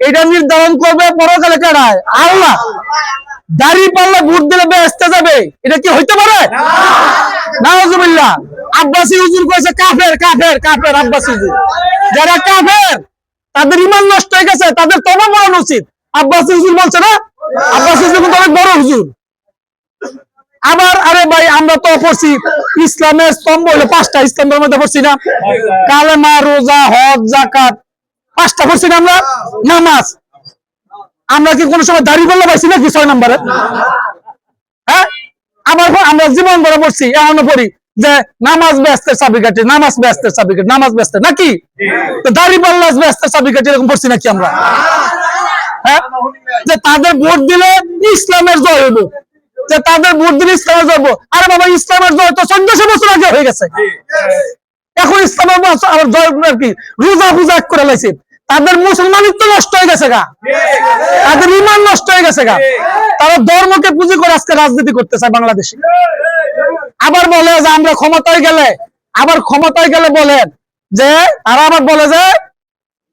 এটা নির্ধারণ করবে পরকালে কারায় আল্লাহ দাড়ি পাল্লা ভোট দিলে বেসতে যাবে। এটা কি হইতে পারে? নাউজুবিল্লাহ। আব্বাসী হুজুর কইছে কাফের কাফের কাফের আব্বাসী হুজুর। যারা কাফের তাদের ইমান নষ্ট হয়ে গেছে তাদের তবা মরণ উচিত। আব্বাসী হুজুর বলছে না? আব্বাসী হুজুর কিন্তু অনেক বড় হুজুর। আবার আরে ভাই আমরা তো পড়ছি ইসলামের স্তম্ভ হলো পাঁচটা ইসলামের মধ্যে পড়ছি না। কালেমা রোজা হজ জাকাত পাঁচটা পড়ছি না আমরা? নামাজ। আমরা কি কোনো সময় দাড়ি পাল্লা পাইছি নাকি ছয় নম্বরে? হ্যাঁ? আবার আমরা জীবন ধরে পড়ছি, এখনও পড়ি যে নামাজ ব্যস্তের চাবিকাঠি, নামাজ ব্যস্তের চাবিকাঠি, নামাজ ব্যস্ত নাকি? তো দাড়ি পাল্লা ব্যস্তের চাবিকাঠি এরকম পড়ছি নাকি আমরা? হ্যাঁ? যে তাদের ভোট দিলে ইসলামের জয় হইব। যে তাদের ভোট দিলে ইসলামের জয়। আরে বাবা, ইসলামের জয় তো চোদ্দশো বছর আগে হয়ে গেছে। এখন ইসলামের আবার জয় কি? রোজা পূজা করে লাইছে। তাদের মুসলমানিত্ব নষ্ট হয়ে গেছে গা। তাদের ইমান নষ্ট হয়ে গেছে গা। তারা ধর্মকে পুঁজি করে আজকে রাজনীতি করতে চায় বাংলাদেশে। আবার বলে যে আমরা ক্ষমতায় গেলে, আবার ক্ষমতায় গেলে বলেন যে, তারা আবার বলে যে,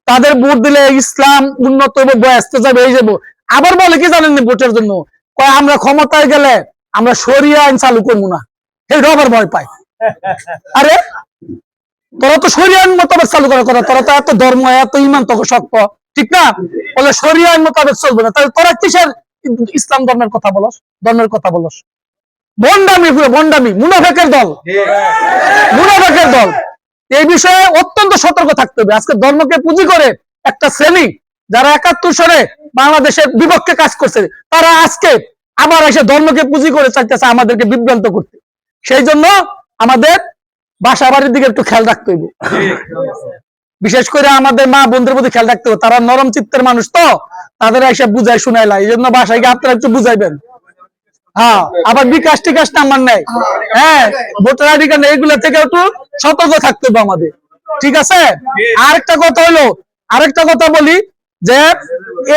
তাদের ভোট দিলে ইসলাম উন্নত হবে বয়স্ত যাবে, এই যাব আবার বলে কি জানেন ভোটের জন্য? কয়, আমরা ক্ষমতায় গেলে আমরা সরিয়া আইন চালু করব না। এটা আবার ভয় পায়। আরে তোরা তো সরিয়া আইন মোতাবেক চালু করার কথা, তোরা তো এত ধর্ম, এত ইমান তোকে শক্ত, ঠিক না? বলে সরিয়া আইন মোতাবেক চলবে না। তাহলে তোরা কিসের ইসলাম ধর্মের কথা বলস? ধর্মের কথা বলস। বন্ডামি, পুরো বন্ডামি, মুনাফেকের দল। মুনাফেকের দল। এই বিষয়ে অত্যন্ত সতর্ক থাকতে হবে। আজকে ধর্মকে পুঁজি করে একটা শ্রেণি, যারা একাত্তর সালে বাংলাদেশের বিপক্ষে কাজ করছে, তারা আজকে আবার এসে ধর্মকে পুঁজি করে চাইতেছে আমাদেরকে বিভ্রান্ত করতে। সেই জন্য আমাদের বাসা বাড়ির দিকে একটু খেয়াল রাখতে হইব। বিশেষ করে আমাদের মা বোনদের প্রতি খেয়াল রাখতে হবে। তারা নরম চিত্তের মানুষ তো, তাদের এসে বুঝাই শুনাইলা এই জন্য বাসায় গিয়ে আপনারা একটু বুঝাইবেন। হ্যাঁ আবার বিকাশ টিকাশ নাম্বার নেই। হ্যাঁ ভোটার আইডি কার্ড এইগুলো থেকে একটু সতর্ক থাকতে হবে আমাদের। ঠিক আছে? আরেকটা কথা হলো, আরেকটা কথা বলি যে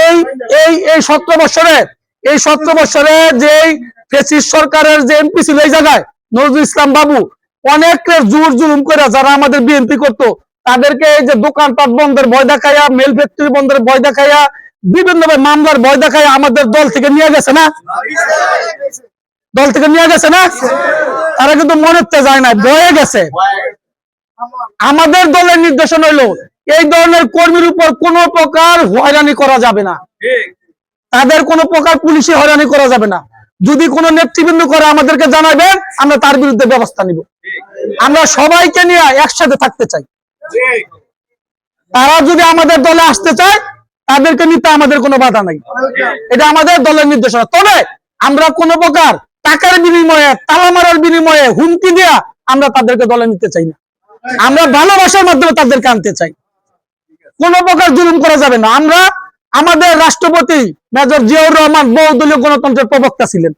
এই এই এই সতেরো বছরে, এই সতেরো বছরে যে ফেসিস সরকারের যে এমপি ছিল এই জায়গায়, নজরুল ইসলাম বাবু অনেক জোর জুলুম করে যারা আমাদের বিএনপি করতো, তাদেরকে এই যে দোকানপাট বন্ধের ভয় দেখাইয়া মেল ফ্যাক্টরি বন্ধের ভয় দেখাইয়া বিভিন্ন মামলার ভয় দেখাইয়া আমাদের দল থেকে নিয়ে গেছে না? দল থেকে নিয়ে গেছে না? তারা কিন্তু মনেতে যায় না বয়ে গেছে। আমাদের দলের নির্দেশন হইল, এই ধরনের কর্মীর উপর কোনো প্রকার হয়রানি করা যাবে না। তাদের কোনো প্রকার পুলিশে হয়রানি করা যাবে না। যদি কোনো নেতৃবৃন্দ করে আমাদেরকে জানাবেন আমরা তার বিরুদ্ধে ব্যবস্থা নিব। আমরা সবাইকে নিয়ে একসাথে থাকতে চাই। তারা যদি আমাদের দলে আসতে চায় তাদেরকে নিতে আমাদের কোনো বাধা নাই। এটা আমাদের দলের নির্দেশনা। তবে আমরা কোন প্রকার টাকার বিনিময়ে তালা মারার বিনিময়ে হুমকি দেয়া আমরা তাদেরকে দলে নিতে চাই না। আমরা ভালোবাসার মাধ্যমে তাদেরকে আনতে চাই। কোন প্রকার জুলুম করা যাবে না। আমরা আমাদের রাষ্ট্রপতি মেজর জিয়াউর রহমান বহুদলীয় গণতন্ত্রের প্রবক্তা ছিলেন।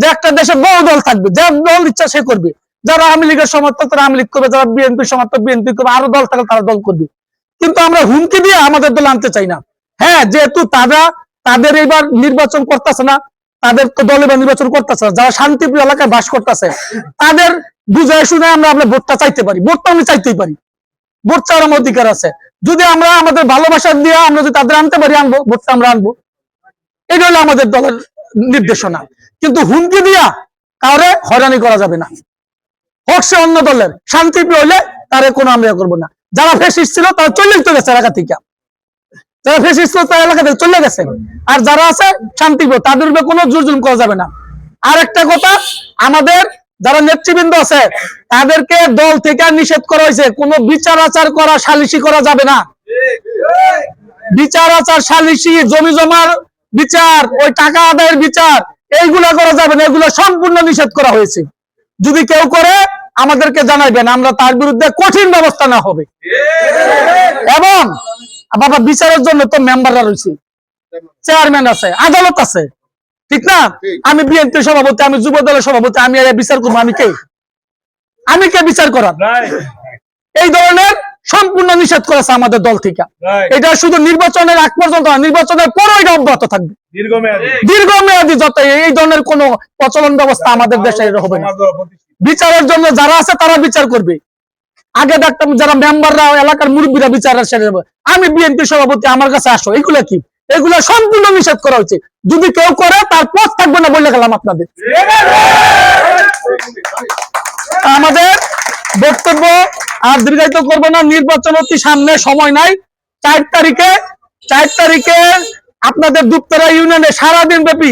যে একটা দেশে বহু দল থাকবে যার দল ইচ্ছা সে করবে। যারা আওয়ামী লীগের সমর্থক, তারা আওয়ামী লীগ করবে, যারা বিএনপির সমর্থক বিএনপি করবে, আরও দল থাকলে তারা দল করবে। কিন্তু আমরা হুমকি দিয়ে আমাদের দল আনতে চাই না। হ্যাঁ যেহেতু তারা, তাদের এবার নির্বাচন করতেছে না, তাদের তো দল এবার নির্বাচন করতেছে না, যারা শান্তিপ্রিয় এলাকায় বাস করতেছে, তাদের বুঝায় শুনে আমরা আপনার ভোটটা চাইতে পারি। ভোটটা আমি চাইতেই পারি। ভোট চাওয়ার আমার অধিকার আছে। যদি আমরা আমাদের ভালোবাসা দিয়ে আমরা যদি তাদের আনতে পারি আনব ভোটটা আমরা আনব। এটা হলো আমাদের দলের নির্দেশনা। কিন্তু হুমকি দিয়া কাউরে হয়রানি করা যাবে না। হোক সে অন্য দলের শান্তিপ্রিয় হইলে তারে কোনো আমরা ইয়ে করব না। যারা ফেসিস ছিল, তারা চলে তো গেছে এলাকা থেকে। যারা ফেসিস ছিল, তারা এলাকা থেকে চলে গেছে। আর যারা আছে শান্তিপ্রিয় তাদের উপরে কোনো জোর জুলুম করা যাবে না। আর একটা কথা, আমাদের যারা নেতৃবৃন্দ আছে, তাদেরকে দল থেকে নিষেধ করা হয়েছে। কোনো বিচার আচার করা, সালিশি করা যাবে না। বিচার আচার, সালিশি, জমি জমার বিচার, ওই টাকা আদায়ের বিচার, এইগুলা করা যাবে না। এগুলো সম্পূর্ণ নিষেধ করা হয়েছে। যদি কেউ করে আমাদেরকে জানাইবেন আমরা তার বিরুদ্ধে কঠিন ব্যবস্থা না হবে। এবং বাবা বিচারের জন্য তো মেম্বাররা রয়েছে। চেয়ারম্যান আছে আদালত আছে। ঠিক না? আমি বিএনপি সভাপতি আমি যুব দলের সভাপতি আমি বিচার করব আমি কে? আমি কে বিচার করার? এই ধরনের সম্পূর্ণ নিষেধ করেছে আমাদের দল থেকে। এটা শুধু নির্বাচনের আগ পর্যন্ত নির্বাচনের পরও এটা অব্যাহত থাকবে। দীর্ঘমেয়াদী। দীর্ঘমেয়াদী যত এই ধরনের কোন প্রচলন ব্যবস্থা আমাদের দেশে হবে না। বিচারের জন্য যারা আছে তারা বিচার করবে। আগে দেখতাম যারা মেম্বাররা এলাকার মুরব্বীরা বিচার আমি বিএনপি সভাপতি, আমার কাছে আসো। এগুলা কি? এগুলা সম্পূর্ণ নিষেধ করা হচ্ছে যদি কেউ করে, তার পথ থাকবে না বলে গেলাম আপনাদের। আমাদের বক্তব্য আর দীর্ঘায়িত করব না। নির্বাচন অতি সামনে, সময় নাই। চার তারিখে চার তারিখে আপনাদের দুপ্তরা ইউনিয়নে সারাদিন ব্যাপী